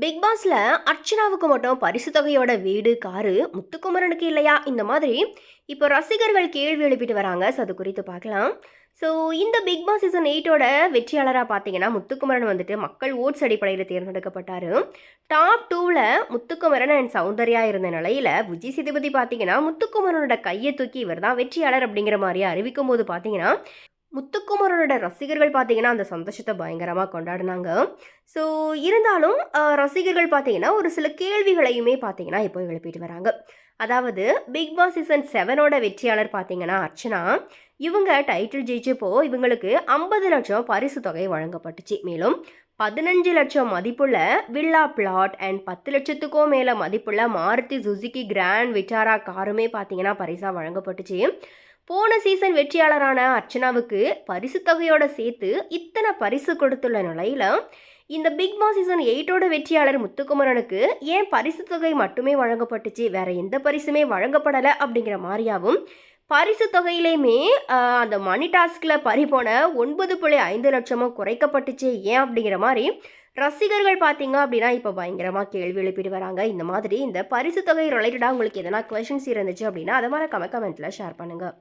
Big பாஸ்ல அர்ச்சனாவுக்கு மட்டும் பரிசு தொகையோட வீடு காரு முத்துக்குமரனுக்கு இல்லையா? இந்த மாதிரி இப்போ ரசிகர்கள் கேள்வி எழுப்பிட்டு வராங்க. ஸோ அது குறித்து பார்க்கலாம். ஸோ இந்த பிக் பாஸ் சீசன் எயிட்டோட வெற்றியாளராக பார்த்தீங்கன்னா முத்துக்குமரன் வந்துட்டு மக்கள் ஓட்ஸ் அடிப்படையில் தேர்ந்தெடுக்கப்பட்டார். டாப் டூவில் முத்துக்குமரன் அண்ட் சௌந்தர்யா இருந்த நிலையில் விஜய் சேதுபதி பார்த்தீங்கன்னா முத்துக்குமரனோட கையை தூக்கி இவர் தான் வெற்றியாளர் அப்படிங்கிற மாதிரி அறிவிக்கும் போது பார்த்தீங்கன்னா முத்துக்குமரனோட ரசிகர்கள் பார்த்தீங்கன்னா அந்த சந்தோஷத்தை பயங்கரமாக கொண்டாடினாங்க. ஸோ இருந்தாலும் ரசிகர்கள் பார்த்தீங்கன்னா ஒரு சில கேள்விகளையுமே பார்த்தீங்கன்னா இப்போ எழுப்பிட்டு வராங்க. அதாவது பிக் பாஸ் சீசன் செவனோட வெற்றியாளர் பார்த்தீங்கன்னா அர்ச்சனா இவங்க டைட்டில் ஜெயிச்சப்போ இவங்களுக்கு ஐம்பது லட்சம் பரிசு தொகை வழங்கப்பட்டுச்சு. மேலும் பதினஞ்சு லட்சம் மதிப்புள்ள வில்லா பிளாட் அண்ட் பத்து லட்சத்துக்கும் மேலே மதிப்புள்ள மாருதி சுசுகி கிராண்ட் விட்டாரா காருமே பார்த்தீங்கன்னா பரிசாக வழங்கப்பட்டுச்சு. போன சீசன் வெற்றியாளரான அர்ச்சனாவுக்கு பரிசு தொகையோட சேர்த்து இத்தனை பரிசு கொடுத்துள்ள நிலையில இந்த பிக் பாஸ் சீசன் எயிட்டோட வெற்றியாளர் முத்துக்குமரனுக்கு ஏன் பரிசு தொகை மட்டுமே வழங்கப்பட்டுச்சு? வேற எந்த பரிசுமே வழங்கப்படலை அப்படிங்கிற மாதிரியாவும் பரிசு தொகையிலையுமே அந்த மணி டாஸ்கில் பறிபோன ஒன்பது புள்ளி ஐந்து லட்சமும் குறைக்கப்பட்டுச்சு. ஏன் அப்படிங்கிற மாதிரி ரசிகர்கள் பார்த்தீங்க அப்படின்னா இப்போ பயங்கரமாக கேள்வி எழுப்பிட்டு வராங்க. இந்த மாதிரி இந்த பரிசு தொகை ரிலேட்டடாக உங்களுக்கு எதனா கொஷின்ஸ் இருந்துச்சு அப்படின்னா அதை மாதிரி கமெண்ட் கமெண்ட்டில் ஷேர் பண்ணுங்கள்